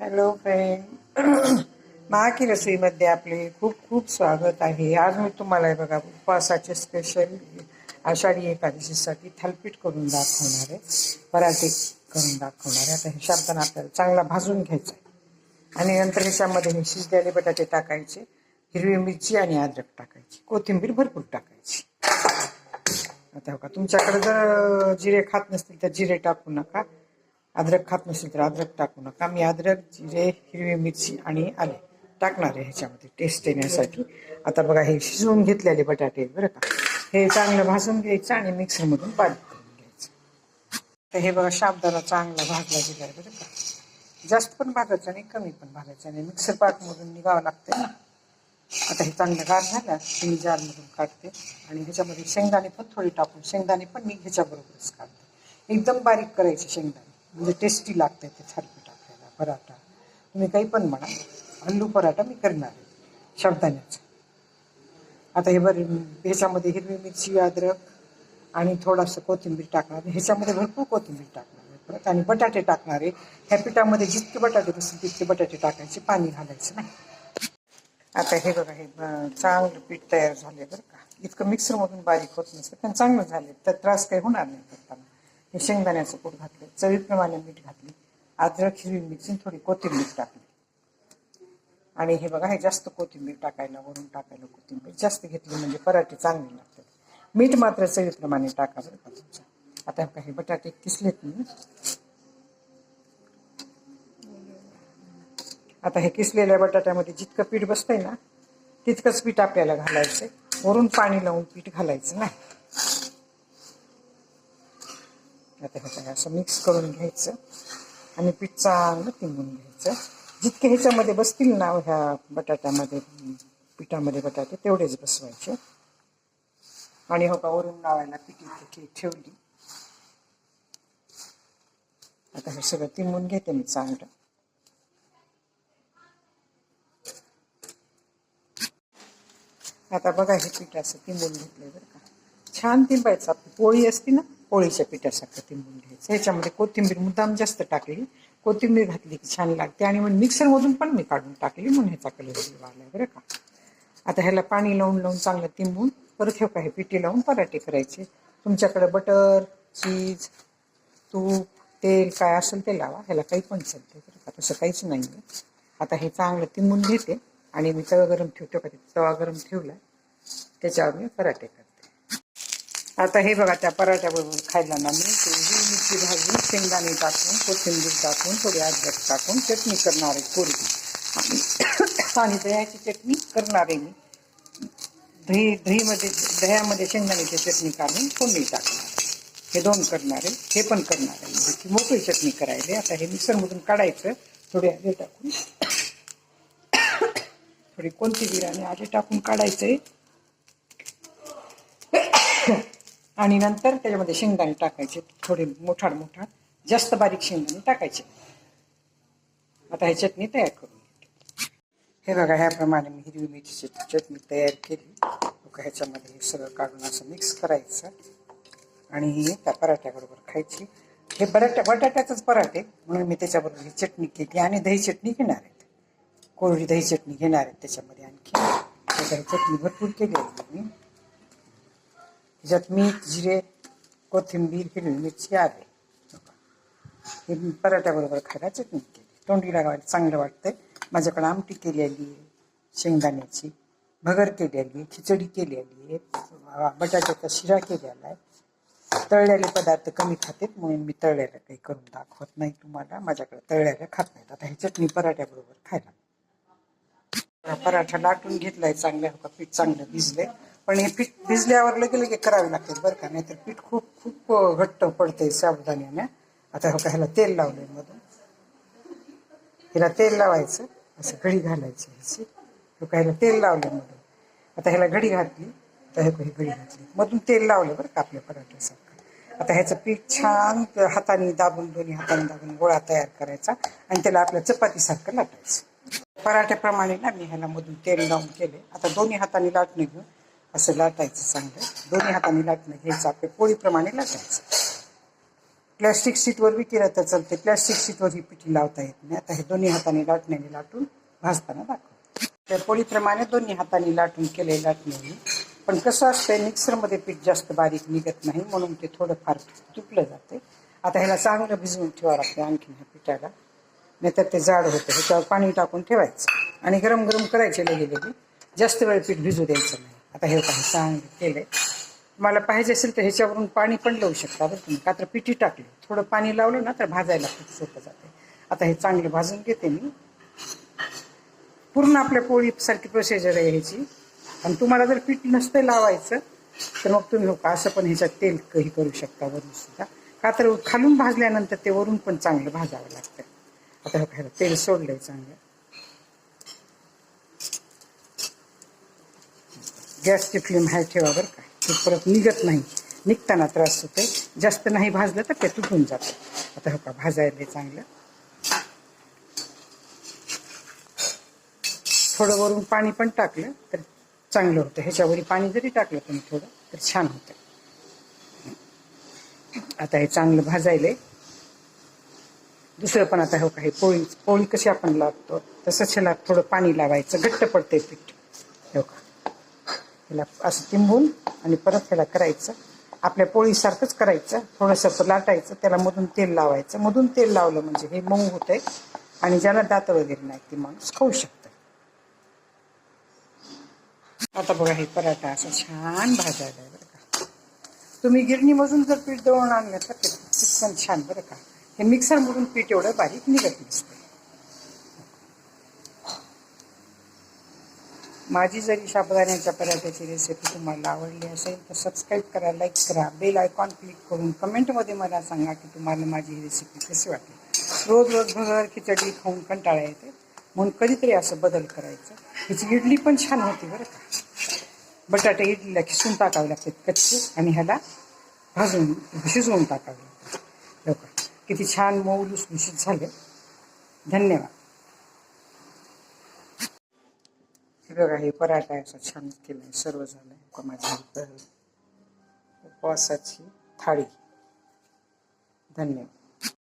Hello friend महाकी रसोईमध्ये आपले खूप खूप स्वागत आहे. आज मी तुम्हाला हे बघा उपवासाचे स्पेशल आषाढी एकादशीसाठी थालपीठ करून दाखवणार आहे. पराठे करून दाखवणार आहे. आता हे शाबदाना आपल्याला चांगला भाजून घ्यायचा आहे. आणि नंतर ह्याच्यामध्ये हे शिजलेले बटाटे टाकायचे हिरवी मिरची आणि अद्रक टाकायची कोथिंबीर भरपूर टाकायची. आता हो का? तुमच्याकडे जर जिरे खात नसतील तर जिरे टाकू नका. अद्रक खात नसेल तर अद्रक टाकू नका. मी अद्रक जिरे हिरवी मिरची आणि आले टाकणार आहे ह्याच्यामध्ये. टेस्ट येण्यासाठी. आता बघा हे शिजवून घेतलेले बटाटे बरं का. हे चांगलं भाजून घ्यायचं आणि मिक्सरमधून बारीक करून घ्यायचं. तर हे बघा शाबदाला चांगला भाजला गेला बरं का. जास्त पण भाजायचं नाही कमी पण भाजायचं नाही. मिक्सर पाकमधून निघावं लागतं ना. आता हे चांगलं गार झालं की मी जारमधून काढते. आणि ह्याच्यामध्ये शेंगदाणे पण थोडी टाकून शेंगदाणे पण मी ह्याच्याबरोबरच काढते. एकदम बारीक करायचे शेंगदाणे म्हणजे टेस्टी लागतं ते थरपी टाकायला पराठा. तुम्ही काही पण म्हणा आलू पराठा मी करणार आहे शेंगदाण्याचा आता हे बरे ह्याच्यामध्ये हिरवी मिरची अद्रक आणि थोडासा कोथिंबीर टाकणार आहे. ह्याच्यामध्ये भरपूर कोथिंबीर टाकणार आहे परत. आणि बटाटे टाकणार आहे. ह्या पिठामध्ये जितके बटाटे बसतील तितके बटाटे टाकायचे पाणी घालायचं नाही. आता हे बघा हे चांगलं पीठ तयार झाले बरं का. इतकं मिक्सरमधून बारीक होत नसतं पण चांगलं झाले तर त्रास काही होणार नाही करताना. हे शेंगदाण्याचं कूट घातलं चवीप्रमाणे मीठ घातली अद्रक हिरवी मिरची थोडी कोथिंबीर टाकली. आणि हे बघा हे जास्त कोथिंबीर टाकायला वरून टाकायला कोथिंबीर जास्त घेतली म्हणजे पराठे चांगले लागतात. मीठ मात्र चवीप्रमाणे टाका बरं का तुमचं. आता हे काही बटाटे किसलेत मी आता हे किसलेल्या बटाट्यामध्ये जितकं पीठ बसतंय ना तितकंच पीठ आपल्याला घालायचंय. वरून पाणी लावून पीठ घालायचं नाही. आता हे असं मिक्स करून घ्यायचं आणि पीठ चांगलं तिंबून घ्यायचं. जितके ह्याच्यामध्ये बसतील ना ह्या बटाट्यामध्ये पिठामध्ये बटाटे तेवढेच बसवायचे. आणि हो का वरून लावायला पीठ इथे ठेवली. आता हे सगळं तिंबून घेते मी चांगलं. आता बघा हे पीठ असं तिंबून घेतलं बरं का. छान तिंबायचं. आपली पोळी असती ना पोळीच्या पिठासारखं तिंबून घ्यायचं. ह्याच्यामध्ये कोथिंबीर मुद्दाम जास्त टाकली. कोथिंबीर घातली की छान लागते. आणि मग मिक्सरमधून पण मी काढून टाकली म्हणून ह्याचा कलर आला बरं का. आता ह्याला पाणी लावून लावून चांगलं तिंबून परत हे काही पिठी लावून पराठे करायचे. तुमच्याकडे बटर चीज तूप तेल काय असेल ते लावा. ह्याला काही पण चालते बरं का. तसं काहीच नाही आहे आता हे चांगलं तिंबून घेते. आणि मी तवा गरम ठेवतो का तवा गरम ठेवला त्याच्यावर मी पराठे करते. आता हे बघा त्या पराठ्याबरोबर खायला ना मी हिरवी मिरची भाजून शेंगदाणे टाकून कोथिंबीर टाकून थोडी अद्रक टाकून चटणी करणार आहे कोरडी आणि दह्याची चटणी करणार आहे मी. दही दहीमध्ये दह्यामध्ये शेंगदाण्याची चटणी काढून फोडणी टाकणार हे दोन करणार आहे हे पण करणार आहे. मोकळी चटणी करायला. आहे. आता हे मिक्सरमधून काढायचं थोडी आधी टाकून थोडी कोणती आणि आधी टाकून काढायचंय. आणि नंतर त्याच्यामध्ये शेंगदाणे टाकायचे थोडे मोठाड मोठाड जास्त बारीक शेंगदाणे टाकायचे. आता ही चटणी तयार करून घेते. हे बघा ह्याप्रमाणे मी हिरवी मिरचीची चटणी तयार केली. बघा ह्याच्यामध्ये हे सगळं काढून असं मिक्स करायचं. आणि ही त्या पराठ्याबरोबर खायची. हे बटाट्या बटाट्याचंच पराठे म्हणून मी त्याच्याबरोबर ही चटणी केली आणि दही चटणी घेणार आहे. कोरडी दही चटणी घेणार आहेत त्याच्यामध्ये आणखी. आता चटणी भरपूर केली आहे मी. त्याच्यात मीठ जिरे कोथिंबीर हिरवी मिरची आले. हे पराठ्याबरोबर खायला चटणी केली. तोंडी लागायला चांगलं वाटतंय. माझ्याकडे आमटी केलेली आहे शेंगदाण्याची भगर केलेली आहे खिचडी केलेली आहे बटाट्याचा शिरा केलेला आहे तळलेले पदार्थ कमी खातेत म्हणून मी तळलेलं काही करून दाखवत नाही तुम्हाला. माझ्याकडे तळलेलं खात नाहीत. आता हे चटणी पराठ्याबरोबर खायला. पराठा लाटून घेतलाय चांगल्या हो का पीठ चांगलं भिजले. पण हे पीठ भिजल्यावर लगे लगे करावे लागते बरं का नाहीतर पीठ खूप खूप घट्ट पडतंय साबुदाण्याने. आता हो का ह्याला तेल लावलंय मधून. हिला तेल लावायचं असं घडी घालायची ह्याची हो का ह्याला तेल लावलं मधून. आता ह्याला घडी घातली आता हे ही घडी घातली. मधून तेल लावलं बरं का आपल्या पराठ्यासारखं. आता ह्याचं पीठ छान हाताने दाबून दोन्ही हाताने दाबून गोळा तयार करायचा आणि त्याला आपल्या चपातीसारखं लाटायचं. पराठ्याप्रमाणे ना मी ह्याला मधून तेल लावून केले. आता दोन्ही हाताने लाटणं घेऊन असं लाटायचं चांगलं. दोन्ही हाताने लाटणं घ्यायचं. आपल्या पोळीप्रमाणे लाटायचं. प्लॅस्टिक सीटवर बी केलं तर चालते. प्लॅस्टिक शीटवर ही पिठी लावता येत नाही. आता हे दोन्ही हाताने लाटण्याने लाटून भाजताना दाखव त्या पोळीप्रमाणे दोन्ही हाताने लाटून केले लाटण्याने पण कसं असतंय मिक्सरमध्ये पीठ जास्त बारीक निघत नाही. म्हणून ते थोडंफार तुटलं जाते आता ह्याला चांगलं भिजवून ठेवावं लागते आणखीन ह्या पिठाला. नाहीतर ते जाड होतं. ह्याच्यावर पाणी टाकून ठेवायचं. आणि गरम गरम करायचे लगे लगे जास्त वेळ पीठ भिजू द्यायचं नाही. आता हे काही चांगलं आहे मला पाहिजे असेल तर ह्याच्यावरून पाणी पण लावू शकता बरं तुम्ही. का तर पिठी टाकली. थोडं पाणी लावलं ना तर भाजायला खूप सोपं जाते. आता हे चांगलं भाजून घेते मी. पूर्ण आपल्या पोळीसारखी प्रोसिजर आहे ह्याची. आणि तुम्हाला जर पीठ नसतं लावायचं तर मग तुम्ही हो का असं पण ह्याच्यात तेल काही करू शकता वरून सुद्धा. का तर खालून भाजल्यानंतर ते वरून पण चांगलं भाजावं लागतं. आता ह्याला तेल सोडलंय चांगलं. गॅसची फ्लेम हाय ठेवा बरं का. ते परत निघत नाही. निघताना त्रास होते जास्त नाही भाजलं तर ते तुटून जातं. आता हो का भाजायला चांगलं. थोडं वरून पाणी पण टाकलं तर चांगलं होतं. ह्याच्यावरी पाणी जरी टाकलं तुम्ही थोडं तर छान होतं. आता हे चांगलं भाजायला दुसरं पण आता हो का हे पोळी पोळी कशी आपण लावतो तसंच ह्याला थोडं पाणी लावायचं घट्ट पडते पीठ. हो का? ह्याला असं तिंबून आणि परत ह्याला करायचं. आपल्या पोळीसारखंच करायचं थोडंसं लाटायचं त्याला मधून तेल लावायचं. मधून तेल लावलं म्हणजे हे मऊ होतंय आणि ज्याला दात वगैरे नाही ते माणूस खाऊ शकतं आता बघा हे पराठा असा छान भाजायला आहे बरं का. तुम्ही गिरणीमधून जर पीठ दळून आणलं तर ते छान बरं का. हे मिक्सरमधून पीठ एवढं बारीक निघत नसते माझी जरी साबुदाण्याच्या पराठ्याची रेसिपी तुम्हाला आवडली असेल तर सबस्क्राईब करा लाईक करा बेल आयकॉन क्लिक करून कमेंटमध्ये मला सांगा की तुम्हाला माझी ही रेसिपी कशी वाटली. रोज रोज भगर खिचडी खाऊन कंटाळा येते म्हणून कधीतरी असं बदल करायचं. हिची इडली पण छान होती बरं का. बटाटे इडलीला खिसून टाकावे लागतात कच्चे आणि ह्याला भाजून शिजवून टाकावे लागतात. लवकर. किती छान मऊ लुसलुशीत झाले. धन्यवाद. हे बघा हे पराठा आहे असं छान केलंय सर्व झालं का माझ्या उपवासाची थाळी. धन्यवाद.